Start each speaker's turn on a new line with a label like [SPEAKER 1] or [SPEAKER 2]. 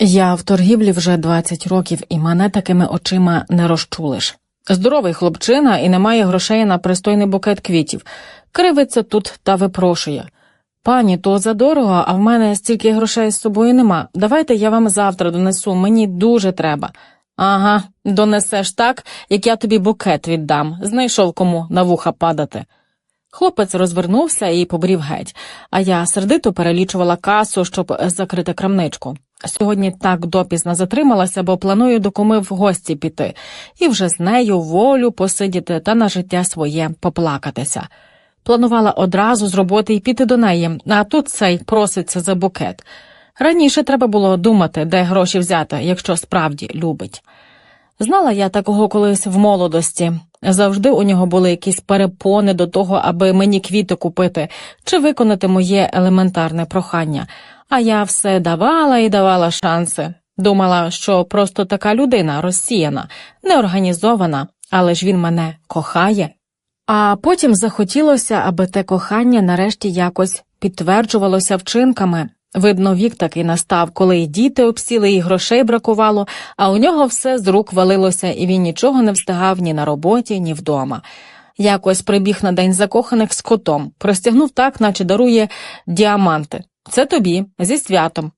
[SPEAKER 1] Я в торгівлі вже 20 років, і мене такими очима не розчулиш. Здоровий хлопчина і немає грошей на пристойний букет квітів. Кривиться тут та випрошує. Пані, то задорого, а в мене стільки грошей з собою нема. Давайте я вам завтра донесу, мені дуже треба. Ага, донесеш так, як я тобі букет віддам. Знайшов кому на вуха падати. Хлопець розвернувся і побрів геть, а я сердито перелічувала касу, щоб закрити крамничку. Сьогодні так допізно затрималася, бо планую до куми в гості піти, і вже з нею волю посидіти та на життя своє поплакатися. Планувала одразу з роботи й піти до неї, а тут цей проситься за букет. Раніше треба було думати, де гроші взяти, якщо справді любить. Знала я такого колись в молодості. Завжди у нього були якісь перепони до того, аби мені квіти купити чи виконати моє елементарне прохання. А я все давала і давала шанси. Думала, що просто така людина розсіяна, неорганізована, але ж він мене кохає. А потім захотілося, аби те кохання нарешті якось підтверджувалося вчинками. Видно, вік такий настав, коли і діти обсіли, і грошей бракувало, а у нього все з рук валилося, і він нічого не встигав ні на роботі, ні вдома. Якось прибіг на день закоханих з котом, простягнув так, наче дарує діаманти. Це тобі, зі святом.